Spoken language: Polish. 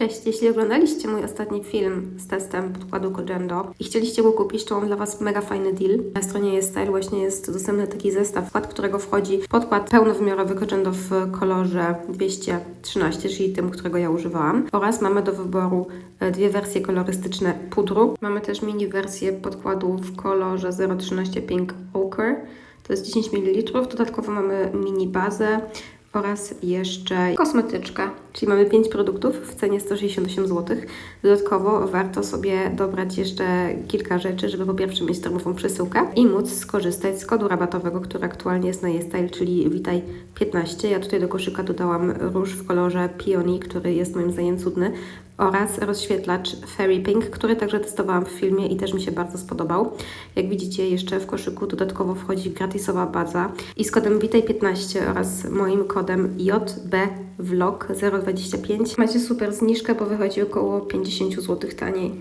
Cześć, jeśli oglądaliście mój ostatni film z testem podkładu Kojendo i chcieliście go kupić, to mam dla Was mega fajny deal. Na stronie jest Style właśnie jest dostępny taki zestaw, w skład którego wchodzi podkład pełnowymiarowy Kojendo w kolorze 213, czyli tym, którego ja używałam. Oraz mamy do wyboru e, dwie wersje kolorystyczne pudru. Mamy też mini wersję podkładu w kolorze 013 Pink Ochre. To jest 10 ml. Dodatkowo mamy mini bazę oraz jeszcze kosmetyczka, czyli mamy 5 produktów w cenie 168 zł. Dodatkowo warto sobie dobrać jeszcze kilka rzeczy, żeby po pierwsze mieć darmową przesyłkę i móc skorzystać z kodu rabatowego, który aktualnie jest na YesStyle, czyli Witaj 15. Ja tutaj do koszyka dodałam róż w kolorze Peony, który jest moim zdaniem cudny oraz rozświetlacz Fairy Pink, który także testowałam w filmie i też mi się bardzo spodobał. Jak widzicie, jeszcze w koszyku dodatkowo wchodzi gratisowa baza i z kodem Witaj15 oraz moim kodem JBVLOG025 macie super zniżkę, bo wychodzi około 50 zł taniej.